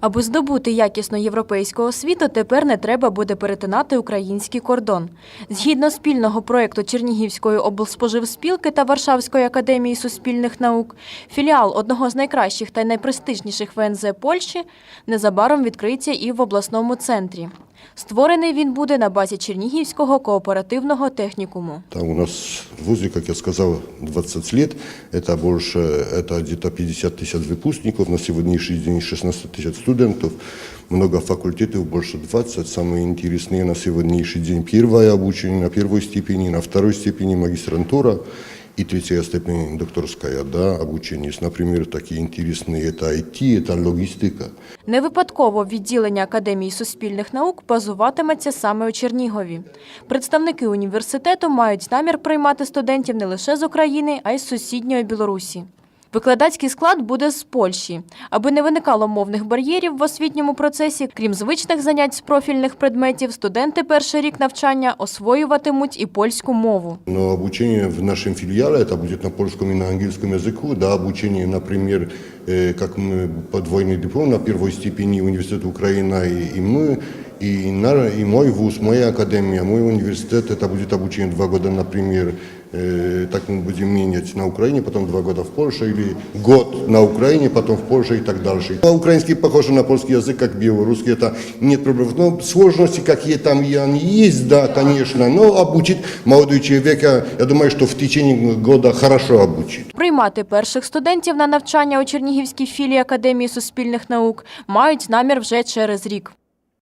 Аби здобути якісну європейську освіту, тепер не треба буде перетинати український кордон. Згідно спільного проєкту Чернігівської облспоживспілки та Варшавської академії суспільних наук, філіал одного з найкращих та найпрестижніших ВНЗ Польщі незабаром відкриється і в обласному центрі. Створений він буде на базі Чернігівського кооперативного технікуму. Там у нас в ВУЗе, как я сказал, 20 лет. Это больше, это где-то 50 тысяч выпускников, на сегодняшний день 16 тысяч студентов, много факультетов, больше 20. Самые интересные на сегодняшний день первое обучение на первой степени, на второй степени магистратура и третья степень докторская, да, обучение. Например, такие интересные, это IT, это логистика. Не випадково відділення Академії суспільних наук базуватиметься саме у Чернігові. Представники університету мають намір приймати студентів не лише з України, а й з сусідньої Білорусі. Викладацький склад буде з Польщі. Аби не виникало мовних бар'єрів в освітньому процесі, крім звичних занять з профільних предметів, студенти перший рік навчання освоюватимуть і польську мову. Но обучение в нашем филиале, это будет на польском и на английском языку, да, обучение, например, э, как мы подвойный диплом на первой степени университета Украина и, и мы, и, на, и мой вуз, моя академия, мой университет, это будет обучение два года, например, э, так мы будем менять на Украине, потом два года в Польше, или год на Украине, потом в Польше и так дальше. А украинский похож на польский язык, как белорусский, это нет проблем. Но сложности какие там и они есть, да, конечно, но обучить молодой человек, я, я думаю, что в течение года хорошо обучить. Приймати перших студентів на навчання у Чернігівській філії Академії суспільних наук мають намір вже через рік.